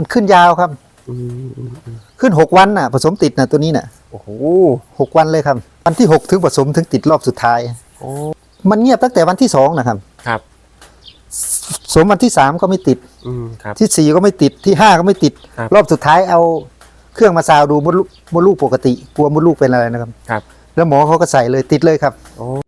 มันขึ้นยาวครับอืมอืมอืมขึ้นหกวันน่ะ ผสมติดน่ะตัวนี้น่ะโอ้โหหกวันเลยครับ วันที่หกถึงผสมถึงติดรอบสุดท้ายโอ้มันเงียบตั้งแต่วันที่สองนะครับ ครับ สมวันที่สามก็ไม่ติด อืมครับ ที่สี่ก็ไม่ติดที่ห้าก็ไม่ติด ครับ รอบสุดท้ายเอาเครื่องมาซาวดูมดลูกมดลูกปกติ กลัวมดลูกเป็นอะไรนะครับ ครับ แล้วหมอเขาก็ใส่เลยติดเลยครับ โอ้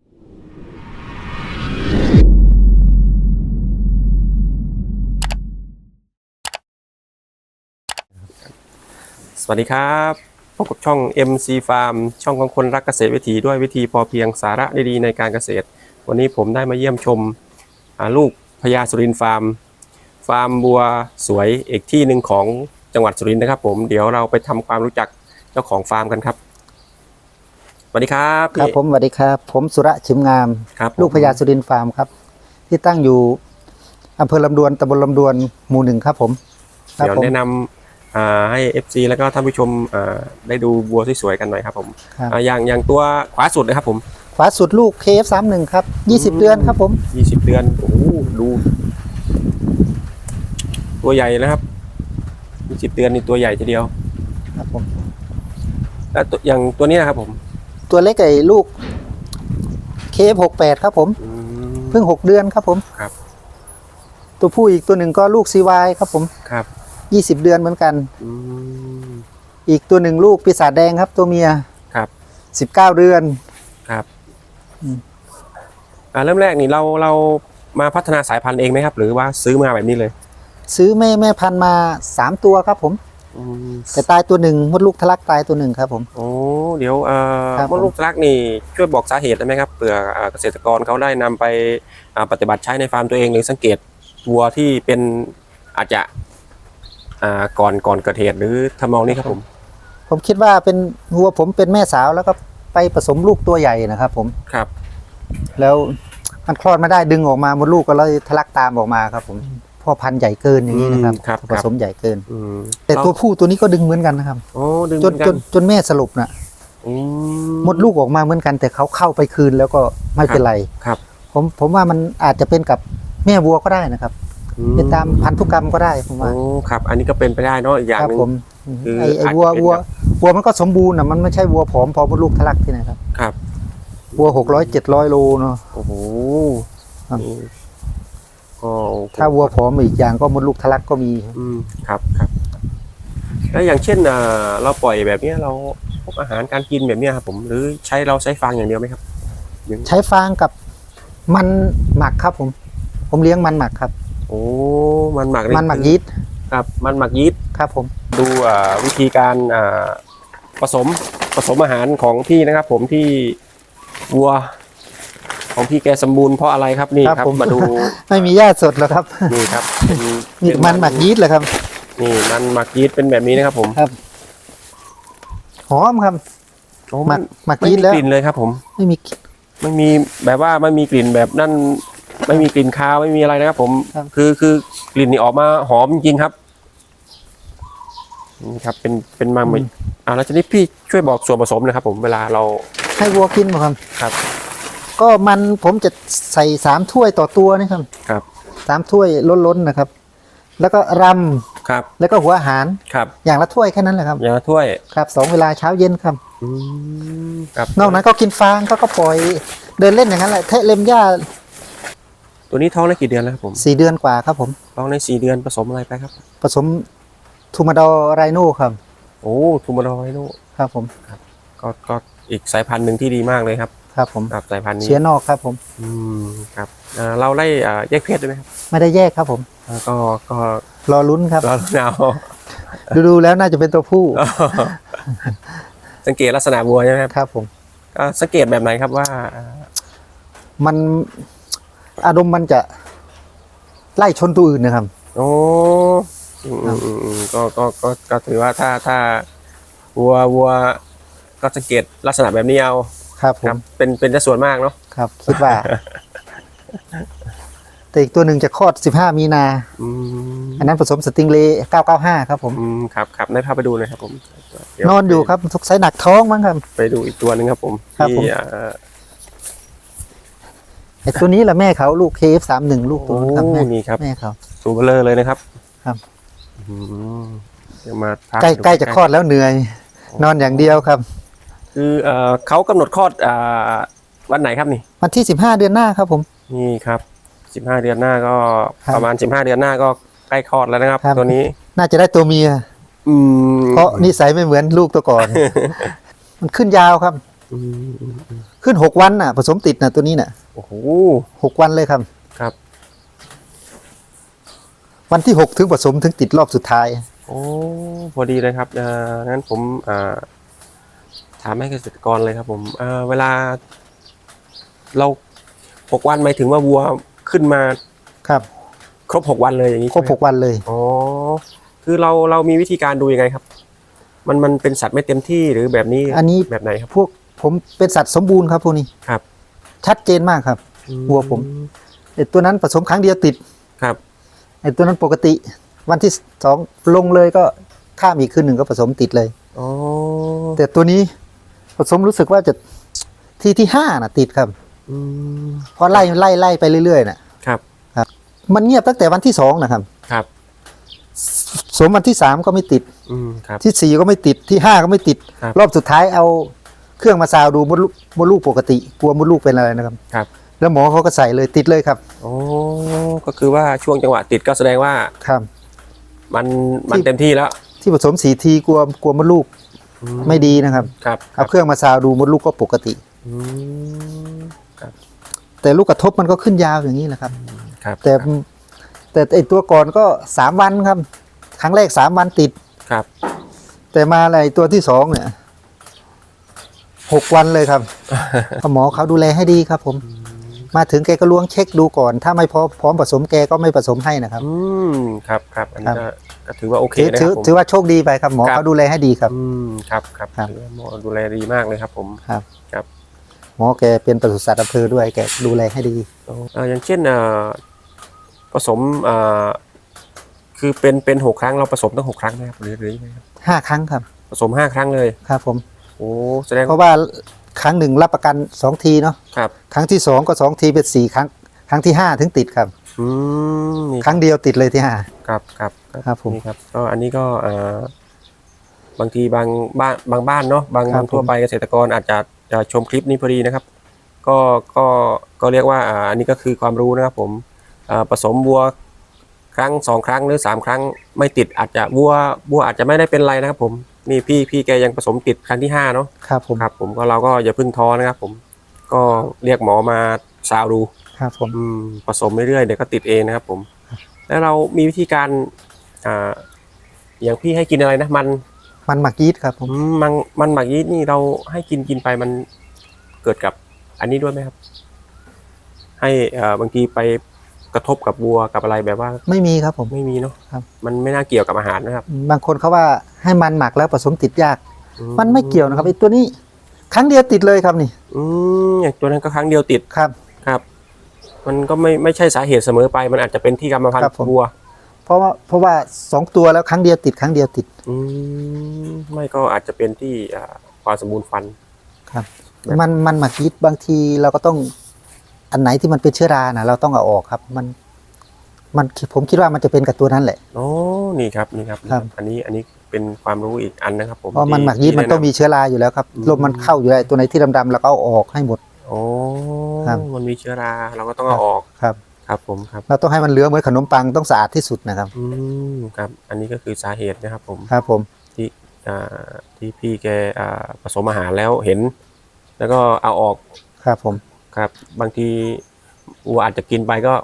วัสดีครับพบกับช่อง MC Farm ช่องของคนรักเกษตรวิถีด้วยวิธีพอเพียงสาระดีๆในการเกษตร วันนี้ผมได้มาเยี่ยมชมอ่าลูกพญาสุรินทร์ฟาร์ม ฟาร์มบัวสวยอีกที่หนึ่งของจังหวัดสุรินทร์นะครับ ผมเดี๋ยวเราไปทำความรู้จักเจ้าของฟาร์มกันครับสวัสดีครับครับพี่ผมสวัสดีครับ ผมสุระชิมงามครับผมลูกพญาสุรินทร์ฟาร์มครับ ที่ตั้งอยู่อำเภอลำดวนตำบลลำดวนหมู่หนึ่งครับผมครับเดี๋ยวผมแนะนำอ่า ให้ FC แล้วก็ท่านผู้ชมอ่าได้ดูบัวสวยๆกันหน่อยครับผมครับอ่าอย่างอย่างตัวขวาสุดนะครับผมขวาสุดลูก KF31 ครับ 20 เดือนครับผม 20 เดือนโอ้โหดู ตัวใหญ่นะครับ 20 เดือนนี่ตัวใหญ่ทีเดียวครับผมแล้วตัวอย่างตัวนี้นะครับผม ตัวเล็กไอ้ลูก KF68 ครับผมอืมเพิ่ง 6 เดือนครับผมครับ ตัวผู้อีกตัวหนึ่งก็ลูก CY ครับผมครับ 20 เดือนเหมือนกัน อืม อีกตัวหนึ่งลูกปีศาจแดงครับ ตัวเมียครับ19เดือนครับอืมอ่าเริ่มแรกนี่เราเรามาพัฒนาสายพันธุ์เองไหมครับ หรือว่าซื้อมาแบบนี้เลยซื้อแม่แม่พันธุ์มา3ตัวครับผมอืมแต่ตายตัวหนึ่งมดลูกทะลักตายตัวหนึ่งครับผม โอ้เดี๋ยวเอ่อครับผม มดลูกทะลักนี่ช่วยบอกสาเหตุได้ไหมครับเผื่ออ่าเกษตรกรเขาได้นำไปอ่าปฏิบัติใช้ในฟาร์มตัวเองหรือสังเกตวัวที่เป็นอาจจะ อ่าก่อนก่อนเกิดเหตุหรือทำนองนี้ครับผม ผมคิดว่าเป็นวัวผมเป็นแม่สาวแล้วก็ไปผสมลูกตัวใหญ่นะครับ ผมครับ แล้วมันคลอดไม่ได้ดึงออกมามดลูกก็เลยทะลักตามออกมาครับ ผมพ่อพันธุ์ใหญ่เกินอย่างนี้นะครับ อืมครับผสมใหญ่เกิน อืมแต่ตัวผู้ตัวนี้ก็ดึงเหมือนกันนะครับโอ้ดึงจนเหมือจกันจนแม่สรุปนะอืมดลูกออกมาเหมือนกัน แต่เขาเข้าไปคืนแล้วก็ไม่เป็นไร ครับ ผมผมว่ามันอาจจะเป็นกับแม่วัวก็ได้นะครับ อืเป็นตามพันธุกรรมก็ได้ผมว่าโอ้ครับ อันนี้ก็เป็นไปได้เนาะอีกอย่างครับหนึง ผมคือไอไออาจจะวัวเป็นวัวแบบ วัวมันก็สมบูรณ์นะมันไม่ใช่วัวผอมพอมดลูกทะลักที่ไหนครับครับวัวหกร้อยเจ็ดร้อยโลเนาะ โอ้โหครับนี่ก็ถ้าวัวผอมอีกอย่างก็มดลูกทะลักก็มีอืมครับครับแล้วอย่างเช่นอ่าเราปล่อยแบบเนี้ยเราพวกอาหารการกินแบบเนี้ยครับผมหรือใช้เราใช้ฟางอย่างเดียวไหมครับหรือใช้ฟางกับมันหมักครับผม ผมเลี้ยงมันหมักครับ โอ้มันหมักมันหมักคือยีสต์ครับ มันหมักยีสต์ครับผมดูอ่าวิธีการอ่าผสมผสมอาหารของพี่นะครับ ผมที่วัว ของพี่แกสมบูรณ์เพราะอะไรครับนี่ครับมาดูไม่มีหญ้าสดแล้วครับนี่ครับเป็นมีเป็มันหมักยีสต์เลยครับ นี่มันหมักยีสต์เป็นแบบนี้นะครับ ผมครับหอมครับโอ้หมัมักนหมักไม่ยีสมีต์แล้วกลิ่นเลยครับ ผมไม่มีไม่มีแบบว่าไม่มีกลิ่นแบบนั่น ไม่มีกลิ่นคาวไม่มีอะไรนะครับ ผมครับ คือคือกลิ่นนี่ออกมาหอมจริงๆครับนี่ครับ เป็นเป็นมาไม่อ่าแล้วทีนี้พี่ช่วยบอกส่วนผสมหนะครับ ผมเวลาเราให้วัวกินบ่ครับ ครับ ก็มันผมจะใส่สามถ้วยต่อตัวนะครับครับสามถ้วยล้นๆนะครับ แล้วก็รครับำแล้วก็หัวอาหารครับอย่างละถ้วยแค่นั้นแหละครับ อย่างละถ้วยครับสองเวลาเช้าเย็นครับ อืมครับนอกนั้นก็กินฟางเขาก็ปล่อยเดินเล่นอย่างนั้นแหละเทะเล็มหญ้า ตัวนี้ท้องได้กี่เดือนแล้วครับผมสี่เดือนกว่าครับผม ท้องได้สี่เดือนผสมอะไรไปครับ ผสมทูมาดอไรโนครับ โอ้ทูมาดอยโนครับผมก็ก็อีกสายพันธุ์หนึ่งที่ดีมากเลยครับ ครับผมครับสายพันธุ์นี้เชื้อนอกครับผม อืมครับอ่าเราได้อ่าแยกเพศด้วยไหมครับไม่ได้แยกครับผมอ่าก็ก็รอลุ้นครับเราเอาดูดูๆแล้วน่าจะเป็นตัวผู้ สังเกตลักษณะวัวใช่ไหมครับครับผมอ่าสังเกตแบบไหนครับว่าอ่ามัน อารมณ์มันจะไล่ชนตัวอื่นนะครับ โอ้อืมอืมอืมอืมก็ก็ก็ก็ถือว่าถ้าถ้าวัววัวก็สังเกตลักษณะแบบนี้เอาครับผครัมบเป็นเป็นจะส่วนมากเนาะครับ คิดว่า แต่อีกตัวหนึ่งจะคลอด 15 มีนา อืมอันนั้นผสมสติงเลย์995 ครับผม อืมครับครับได้พาไปดูหน่อยครับผมเดี๋ยวนอนอยู่ครับสงสัยหนักท้องมั้งครับ ไปดูอีกตัวหนึ่งครับผมครับผมที่อ่าไอ้ตัวนี้แหละแม่เขาลูก KF31 ลูกโอ้ตัวนั้นครับแม่นี่ครับ แม่เขา ตัวเบลอเลยนะครับครับ อืมเดี๋ยวมาพาใกล้ดูใกล้จะคลอดแล้วเหนื่อย นอนอย่างเดียวครับ คือเอ่อเขากำหนดคลอดอ่าวันไหนครับนี่ วันที่15เดือนหน้าครับผม นี่ครับสิบห้าเดือนหน้าก็ครับประมาณสิบห้าเดือนหน้าก็ใกล้คลอดแล้วนะครับ ครับ ตัวนี้ น่าจะได้ตัวเมีย อืมเพราะนิสัยไม่เหมือนลูกตัวก่อน มันขึ้นยาวครับอืมอืมอืม ขึ้นหกวันน่ะ ผสมติดน่ะตัวนี้น่ะโอ้โหหกวันเลยครับ ครับ วันที่หกถึงผสมถึงติดรอบสุดท้าย โอ้พอดีเลยครับเอ่องั้นผมอ่าถามให้เกษตรกรเลยครับ ผมเอ่อเวลา เราหกวันหมายถึงว่าวัวขึ้นมาครับ ครบหกวันเลยอย่างนี้ครบใช่หไมกวันเลยอ๋อคือเราเรามีวิธีการดูยังไงครับ มันมันเป็นสัตว์ไม่เต็มที่หรือแบบนี้ อันนี้แบบไหนครับ พวก ผมเป็นสัตว์สมบูรณ์ครับพวกนี้ครับ ชัดเจนมากครับอืวัวผมไอ้ตัวนั้นผสมครั้งเดียวติดครับไอ้ตัวนั้นปกติวันที่สองลงเลยก็ข้ามอีกคืนหนึ่งก็ผสมติดเลยอ๋อแต่ตัวนี้ผสมรู้สึกว่าจะที่ที่ห้าน่ะ ติดครับอืมเพราะไล่ไล่ไล่ไปเรื่อยๆน่ะครับ มันเงียบตั้งแต่วันที่สองนะครับ ครับ สมวันที่สามก็ไม่ติด อืมครับ ที่สี่ก็ไม่ติดที่ห้าก็ไม่ติดครับรอบสุดท้ายเอา เครื่องมาซาวดูมดลูกมดลูกปกติ กลัวมดลูกเป็นอะไรนะครับ ครับ แล้วหมอเขาก็ใส่เลยติดเลยครับโอ้ก็คือว่าช่วงจังหวะติดก็แสดงว่าครับ มันมันที่เต็มที่แล้ว ที่ผสมสีทีกลัวกลัวมดลูกอืไม่ดีนะครับครับครัเอาบเครื่องมาซาวดูมดลูกก็ปกติ อืมครับแต่ลูกกระทบมันก็ขึ้นยาวอย่างนี้แหละครับ ครับแต่แต่ไอตัวก่อนก็สามวันครับ ครั้งแรกสามวันติด ครับแต่มาอะไรตัวที่สองเนี่ย หกวันเลยครับ หมอเขาดูแลให้ดีครับผม มาถึงแกก็ล้วงเช็คดูก่อน ถ้าไม่พร้อมพร้อมผสมแกก็ไม่ผสมให้นะครับ อืมครับครับอันนี้ครัก็บก็ถือว่าโอเคถือนะคถืรัอบผม ถือว่าโชคดีไปครับหมอครับ เขาดูแลให้ดีครับ อืมครับครับครับ ถือว่าหมอดูแลดีมากเลยครับ ผม ครับ ครับ หมอแกเป็นปศุสัตว์อำเภอด้วยแกดูแลให้ดี เอ่ออย่างเช่นเอ่อผสมเอ่อคือเป็นเป็นหกครั้งเราผสมตั้งหกครั้งนะครับหรือหรือยังไงครับห้าครั้งครับ ผสมห้าครั้งเลย ครับผม โอ้แสดงเพราะว่าครั้งหนึ่งรับประกันสองทีเนาะครับ ครั้งที่สองก็สองทีเป็นสี่ครั้ง ครั้งที่ห้าถึงติดครับอืมนี่ครั้งเดียวติดเลยที่ห้า ครับครับครับผมนี่ครับก็อันนี้ก็เอ่อบางทีบางบ้านบางบ้านเนาะบางครับบางทั่วไปเกษตรกรอาจจะจะชมคลิปนี้พอดีนะครับ ก็ก็ก็เรียกว่าอ่าอันนี้ก็คือความรู้นะครับ ผมอ่าผสมวัวครั้งสองครั้งหรือสามครั้งไม่ติดอาจจะวัววัวอาจจะไม่ได้เป็นไรนะครับ ผม นี่พี่พี่แกยังผสมติดครั้งที่ห้าเนาะครับผมครับ ผมก็เราก็อย่าเพึ่งท้อนะครับ ผมก็เรียกหมอมาซาวดูครับผมอืมผสมเรื่อยๆเดี๋ยวก็ติดเองนะครับ ผม แล้วเรามีวิธีการอ่าอย่างพี่ให้กินอะไรนะมันมันหมักยีสต์ครับ ผมอืมมันมันหมักยีสต์นี่เราให้กินกินไปมันเกิดกับอันนี้ด้วยไหมครับ ให้เอ่อบางทีไป กระทบกับวัวกับอะไรแบบว่าไม่มีครับผม ไม่มีเนาะครับ มันไม่น่าเกี่ยวกับอาหารนะครับ บางคนเขาว่าให้มันหมักแล้วผสมติดยาก อืมันไม่เกี่ยวนะครับไอ้ตัวนี้ครั้งเดียวติดเลยครับนี่อืมอย่างตัวนั้นก็ครั้งเดียวติดครับ ครับ มันก็ไม่ไม่ใช่สาเหตุเสมอไป มันอาจจะเป็นที่กรรมพันครับธุ์ผม วัว เพราะว่าเพราะว่าสองตัวแล้วครั้งเดียวติดครั้งเดียวติด อืมไม่ก็อาจจะเป็นที่อ่าความสมบูรณ์ฟัน ครับแบบมันมันหมักยีสต์บางทีเราก็ต้อง อันไหนที่มันเป็นเชื้อรานะเราต้องเอาออกครับ มัน มันผมคิดว่ามันจะเป็นกับตัวนั้นแหละ โอ้นี่ครับนี่ครับนี่ครับ อันนี้อันนี้เป็นความรู้อีกอันนะครับ ผมเพราะมันที่หมักยีสต์มันที่ต้องมีเชื้อราอยู่แล้วครับอืม ลมมันเข้าอยู่แล้วตัวไหนที่ดำๆเราก็เอาออกให้หมด โอ้ครับ มันมีเชื้อราเราก็ต้องเอาออกครับ ครับผมครับ เราต้องให้มันเหลืองเหมือนขนมปังต้องสะอาดที่สุดนะครับ อืมครับ อันนี้ก็คือสาเหตุนะครับ ผมครับ ผมที่อ่าที่พี่แกอ่าผสมอาหารแล้วเห็น แล้วก็เอาออกครับผม ครับ บางทีวัวอาจจะกินไปก็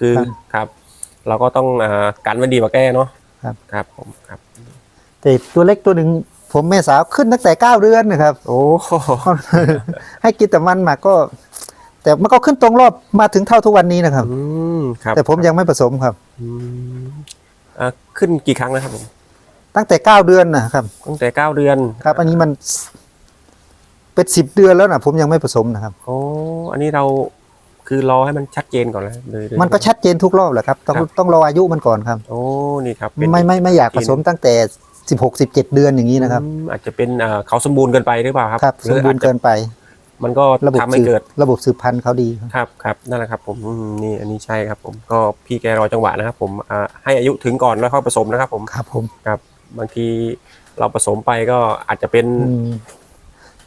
คือครับครับ เราก็ต้องอ่ากันไว้ดีกว่าแก้เนาะครับ ครับผมครับ แต่ตัวเล็กตัวหนึ่งผมแม่สาวขึ้นตั้งแต่เก้าเดือนนะครับ โอ้ให้กินแต่มันหมักก็ แต่มันก็ขึ้นตรงรอบมาถึงเท่าทุกวันนี้นะครับอืมครับ แต่ผมยังไม่ผสมครับอืมอ่าขึ้นกี่ครั้งแล้วครับผมตั้งแต่เก้าเดือนนะครับ ตั้งแต่เก้าเดือนครับ อันนี้มัน เป็นสิบเดือนแล้วนะผมยังไม่ผสมนะครับ โอ้อันนี้เราคือรอให้มันชัดเจนก่อนแล้วเลยเลยมันก็ชัดเจนทุกรอบแหละครับ ต้องครับต้องรออายุมันก่อนครับ โอ้นี่ครับเป็นไม่ไม่ไม่อยากผสมตั้งแต่สิบหกสิบเจ็ดเดือนอย่างนี้นะครับอืมอาจจะเป็นอ่าเขาสมบูรณ์เกินไปหรือเปล่าครับครับหสมบูรณ์เกินไป มันก็ระบบทำให้สืบเกิดระบบสืบพันธุ์เขาดีครับครับครับนั่นแหละครับผมอืมนี่อันนี้ใช่ครับ ผมก็พี่แกรอจังหวะนะครับ ผมอ่าให้อายุถึงก่อนแล้วค่อยผสมนะครับ ผมครับผมครับบางทีเราผสมไปก็อาจจะเป็นอืม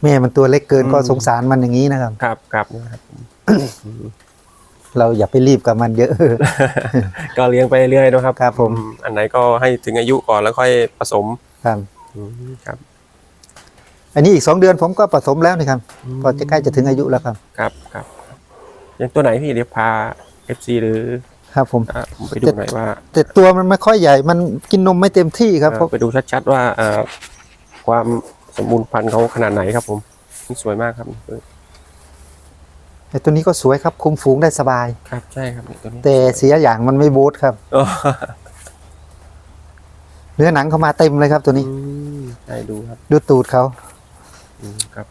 แม่มันตัวเล็กเกินอืมก็สงสารมันอย่างนี้นะครับ ครับครับนะครับผมเราอย่าไปรีบกับมันเยอะ ก็เลี้ยงไปเรื่อยๆนะครับครับ ผมอือันไหนก็ให้ถึงอายุก่อนแล้วค่อยผสมครับอืมครับ อันนี้อีกสองเดือนผมก็ผสมแล้วนี่ครับพอจะใกล้จะถึงอายุแล้วครับ ครับครับอย่างตัวไหนพี่เดี๋ยวพา FC หรือครับผมอ่าผมไปดูหน่อยว่าแต่ตัวมันไม่ค่อยใหญ่ มันกินนมไม่เต็มที่ครับเพเอ่อราะไปดูชัดๆว่าเอ่อความ สมบูรณ์พันธุ์เขาขนาดไหนครับผมนี่สวยมากครับไอ้ตัวนี้ก็สวยครับคุมฝูงได้สบาย ครับใช่ครับนี่ตัวนี้แต่เสียอย่างมันไม่โบูทครับอ๋อเนื้อหนังเขามาเต็มเลยครับตัวนี้อืมใช่ดูครับ ดูตูดเขาอืมครับ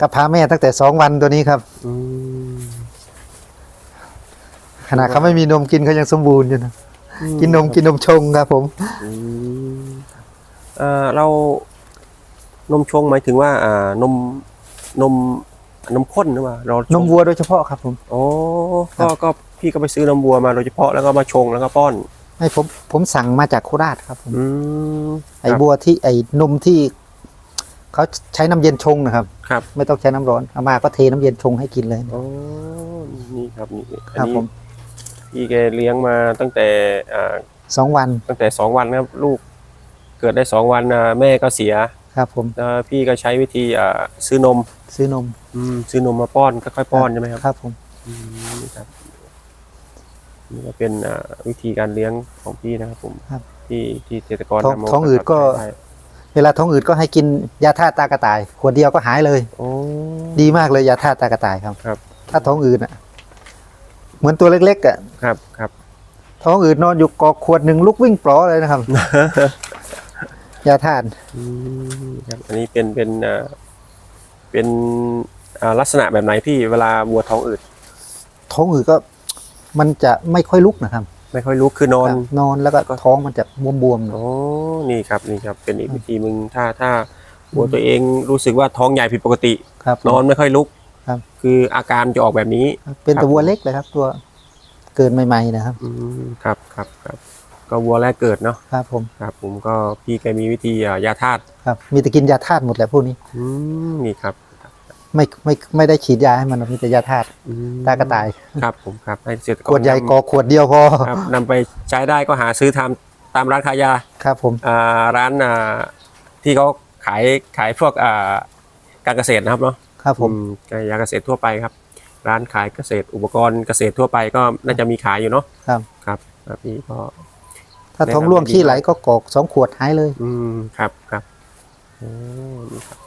กับพาแม่ตั้งแต่สองวันตัวนี้ครับอืมขนาดเขาไม่มีนมกินเขายังสมบูรณ์อยู่นะ กินนมกินนมชงครับผมอืมเอ่อเรานมชงหมายถึงว่าอ่านมนมนมข้นหรือเปล่าเราชงนมวัวโดยเฉพาะครับผม โอ้ก็ก็พี่ก็ไปซื้อนมวัวมาโดยเฉพาะแล้วก็มาชงแล้วก็ป้อน ให้ผมผมสั่งมาจากโคราชครับผมอืมไอ้ครับบัวที่ไอ้นมที่เขาใช้น้ำเย็นชงนะครับ ครับไม่ต้องใช้น้ำร้อนเอามาก็เทน้ำเย็นชงให้กินเลย โอ้นี่ครับนี่อันครับนี้ผม พี่แกเลี้ยงมาตั้งแต่อ่าสองวันตั้งแต่สองวันครับ ลูกเกิดได้สองวันอ่าแม่ก็เสียครับ ผมแล้วพี่ก็ใช้วิธีอ่าซื้อนมซื้อนมอืมซื้อนมมาป้อนค่อยๆป้อนใช่ไหมครับครับ ผมอืมนี่ครับนี่ก็เป็นอ่าวิธีการเลี้ยงของพี่นะครับผมครับ ที่ที่เกษตรกรท้องนำมาท้องอืดก็ ใช้เวลาท้องอืดก็ให้กินยาธาตุตากระต่ายขวดเดียวก็หายเลย โอ้ ดีมากเลยยาธาตุตากระต่ายครับ ครับ ถ้าท้องอืดอะ เหมือนตัวเล็กๆอะครับครับท้องอืดนอนอยู่กอกขวดหนึ่งลุกวิ่งปลอเลยนะครับ ยาธาตุอืมครับอันนี้เป็นเป็นอ่าเป็นอ่าลักษณะแบบไหนพี่เวลาวัวท้องอืดท้องอืดก็ มันจะไม่ค่อยลุกนะครับ ไม่ค่อยลุกคือนอนครับนอนแล้วก็ท้องมันจะบวมๆโอ้นี่ครับนี่ครับ เป็นอีกวิธีมึงถ้าถ้าวัวตัวเองรู้สึกว่าท้องใหญ่ผิดปกติครับนอนไม่ค่อยลุก ครับ คืออาการจะออกแบบนี้ เป็นครัตัวบวัวเล็กเลยครับ ตัวเกินใหม่ๆนะครับ อืมครับครับครับ ก็วัวแรกเกิดเนาะครับ ผมครับ ผมก็พี่แกมีวิธีอ่ายาธาตุครับ มีแต่กินยาธาตุหมดแหละพวกนี้อืมนี่ครับไม่ไม่ไม่ได้ฉีดยาให้มันหรอกมีแต่ยาธาตุอืมตากระต่ายครับ ผมครับให้เกษตรกรขวดใหญ่นำกอขวดเดียวพอครับนำไปใช้ได้ก็หาซื้อตามตามร้านขายยา ครับ ผม อ่าร้านอ่าที่เขาขายขายพวกอ่าการเกษตรนะครับเนาะ ครับผมอืยาเกษตรทั่วไปครับ ร้านขายเกษตรอุปกรณ์เกษตรทั่วไปก็น่าจะมีขายอยู่เนาะครับครับครับพี่ก็ ถ้าท้องร่วงขี้ไหลก็กอกสองขวดหายเลย อืมครับครับโอ้นี่ครับ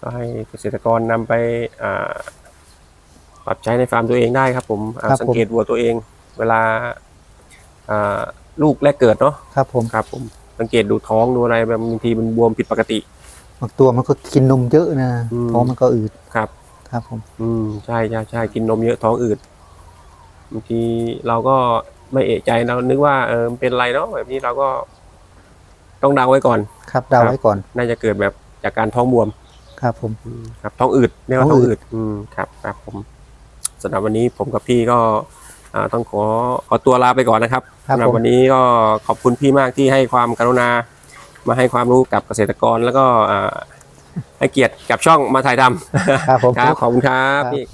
ก็ให้เกษตรกรนำไปอ่าปรับใช้ในฟาร์มตัวเองได้ครับ ผมอ่าครับผมสังเกตวัวตัวเอง เวลาอ่าลูกแรกเกิดเนาะครับผมครับผมสังเกตดูท้องดูอะไรแบบบางทีมันบวมผิดปกติ บางตัวมันก็กินนมเยอะนะอืม ท้องมันก็อืดครับ ครับผม อืมใช่ใช่ใช่กินนมเยอะท้องอืดบางทีเราก็ไม่เอะใจเรานึกว่าเออมันเป็นไรเนาะแบบนี้เราก็ต้องเดาไว้ก่อน ครับเดาไว้ก่อนน่าจะเกิดแบบจากการท้องบวม ครับผม อืมครับท้องอืดเรียกว่าท้ท้อองงอือืด ดอืมครับครับผมสำหรับวันนี้ผมกับพี่ก็อ่าต้องขอขอตัวลาไปก่อนนะครับครับสำหรับผม วันนี้ก็ขอบคุณพี่มากที่ให้ความกรุณา มาให้ความรู้กับเกษตรกรแล้วก็อ่าให้เกียรติกับช่องมาถ่ายทำครับผมครับขอบคุณครับครับพี่